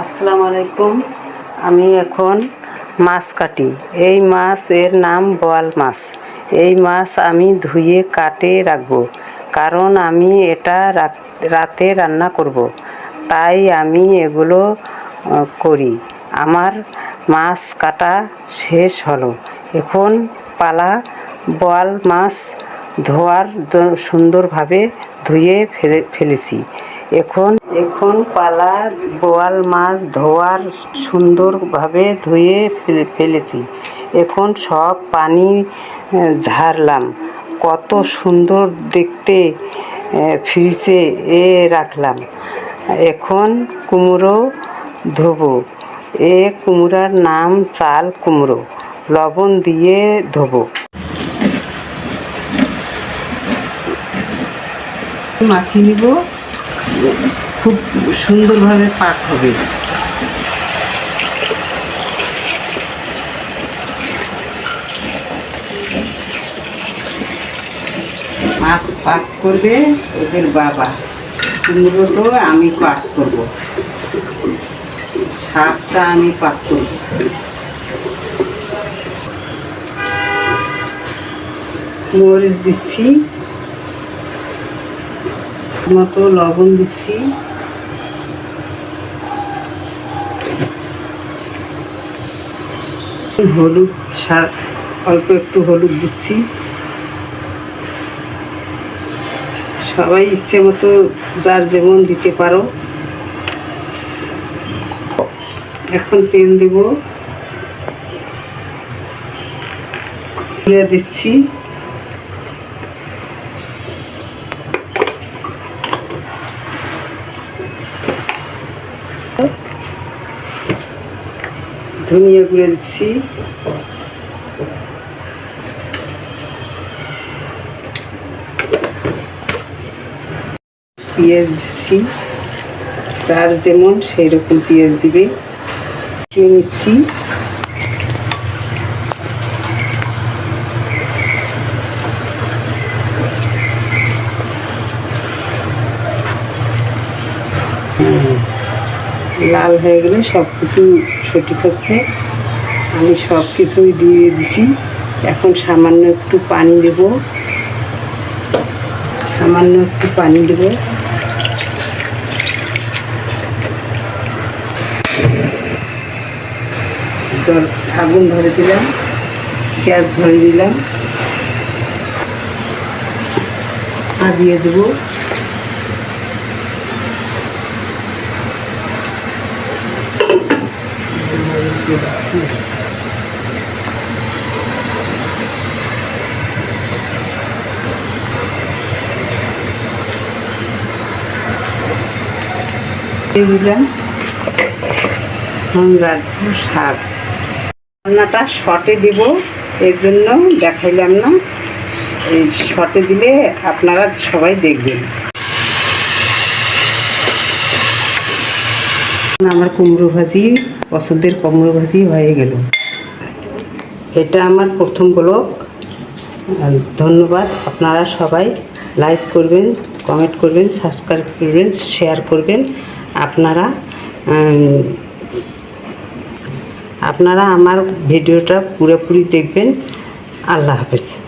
আসসালামু আলাইকুম। আমি এখন মাছ কাটি। এই মাছ এর নাম বোয়াল মাছ। এই মাছ আমি ধুয়ে কাটে রাখব, কারণ আমি এটা রাতে রান্না করব। তাই আমি এগুলো করি। আমার মাছ কাটা শেষ হলো। এখন পালা বোয়াল মাছ ধোয়ার সুন্দরভাবে ধুয়ে ফেলে, ফেলেছি। এখন এখন পালা, বোয়াল মাছ ধোয়ার সুন্দরভাবে ধুয়ে ফেলে, ফেলেছি। এখন সব পানি ঝাড়লাম। কত সুন্দর দেখতে ফ্রিজে এ, রাখলাম। এখন কুমড়ো ধোবো। এ কুমড়ার নাম চাল কুমড়ো। লবণ দিয়ে ধোবো। মাখিয়ে নিব। খুব সুন্দরভাবে পাক হবে। মাছ পাক করবে ওদের বাবা। কুমড়োটো আমি পাক করব। শাকটা আমি পাক করব। মরিচ দিচ্ছি। মতো লবণ দিচ্ছি। হলুদ অল্প একটু হলুদ দিচ্ছি। সবাই ইচ্ছে মতো যার যেমন দিতে পারো। এখন তেল দেব। দিচ্ছি। ধনিয়া গুঁড়ো দিচ্ছি। পেঁয়াজ দিচ্ছি। যার যেমন সেই রকম পেঁয়াজ দিবে। নিচ্ছি লাল হয়ে গেলে সব কিছু সঠিক হচ্ছে। আমি সব কিছুই দিয়ে দিছি। এখন সামান্য একটু পানি দেব। সামান্য একটু পানি দেব। জল আগুন ধরে দিলাম, গ্যাস ধরে দিলাম। আর দিয়ে দেবো। দিলাম রাখব শাক রান্নাটা শর্টে দিব, এর জন্য দেখাইলাম না। এই শর্টে দিলে আপনারা সবাই দেখবেন। আমার কুমড়ো ভাজি পছন্দের কুমড়ো ভাজি হয়ে গেল। এটা আমার প্রথম ব্লগ। ধন্যবাদ। আপনারা সবাই লাইক করবেন, কমেন্ট করবেন, সাবস্ক্রাইব করবেন, শেয়ার করবেন। আপনারা আপনারা আমার ভিডিওটা পুরোপুরি দেখবেন। আল্লাহ হাফেজ।